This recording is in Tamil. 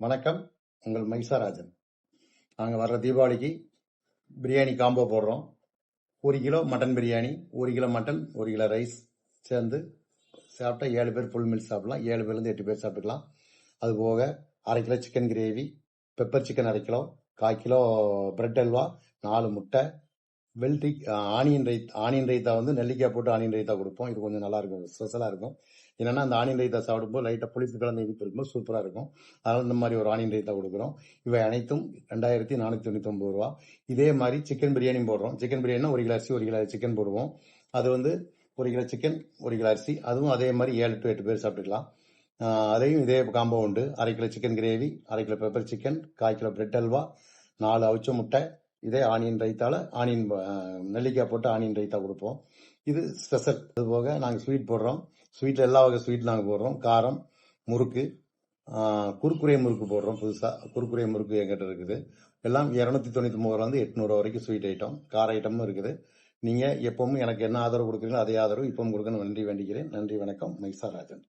வணக்கம். உங்கள் மைசாராஜன். நாங்கள் வர்ற தீபாவளிக்கு பிரியாணி காம்போ போடுறோம். ஒரு கிலோ மட்டன் பிரியாணி ஒரு கிலோ மட்டன் ஒரு கிலோ ரைஸ் சேர்ந்து சாப்பிட்டா ஏழு பேர் ஃபுல் மீல் சாப்பிடலாம். ஏழு பேர்லேருந்து எட்டு பேர் சாப்பிட்டுக்கலாம். அது போக அரை kilo chicken gravy pepper chicken அரை கிலோ கால் கிலோ பிரெட் அல்வா நாலு முட்டை வெல்டி ஆனியன் ரைத் ஆனியன் ரைத்தா வந்து நெல்லிக்காய் போட்டு ஆனியன் ரைத்தா கொடுப்போம். இது கொஞ்சம் நல்லா இருக்கும். ஸ்பெஷலாக இருக்கும். என்னன்னா அந்த ஆனியன் ரைத்தா சாப்பிடும்போது லைட்டாக புளிப்பு கலந்து இனிப்பு இருக்கும்போது சூப்பராக இருக்கும். அதனால் இந்த மாதிரி ஒரு ஆனியன் ரைத்தா கொடுக்குறோம். இவை அனைத்தும் ரெண்டாயிரத்தி நானூற்றி தொண்ணூற்றி ஒன்பது ரூபா. இதே மாதிரி சிக்கன் பிரியாணியும் போடுறோம். சிக்கன் பிரியாணினா ஒரு கிலோ அரிசி ஒரு கிலோ சிக்கன் போடுவோம். அது வந்து ஒரு கிலோ சிக்கன் ஒரு கிலோ அரிசி. அதுவும் அதே மாதிரி ஏழு டு எட்டு பேர் சாப்பிட்டுக்கலாம். அதையும் இதே காம்போ உண்டு. அரை கிலோ சிக்கன் கிரேவி அரை கிலோ பெப்பர் சிக்கன் கால் கிலோ பிரெட் அல்வா நாலு அவிச்ச முட்டை இதே ஆனியன் ரைத்தால ஆனியன் நெல்லிக்காய் போட்டு ஆனியன் ரைத்தா கொடுப்போம். இது ஸ்பெஷல். அது போக நாங்கள் ஸ்வீட் போடுறோம். ஸ்வீட்டில் எல்லா வகை ஸ்வீட் நாங்கள் போடுறோம். காரம் முறுக்கு குறுக்குறை முறுக்கு போடுறோம் புதுசாக குறுக்குறை முறுக்கு எங்கிட்ட இருக்குது. எல்லாம் இரநூத்தி தொண்ணூற்றி மூணுலேருந்து எட்நூறுவா வரைக்கும் ஸ்வீட் ஐட்டம். கார ஐட்டமும் இருக்குது. நீங்கள் எப்பவும் எனக்கு என்ன ஆதரவு கொடுக்குறீங்களோ அதே ஆதரவு இப்பவும் கொடுக்கணும் நன்றி வேண்டிக்கிறேன். நன்றி வணக்கம். மைசாராஜன்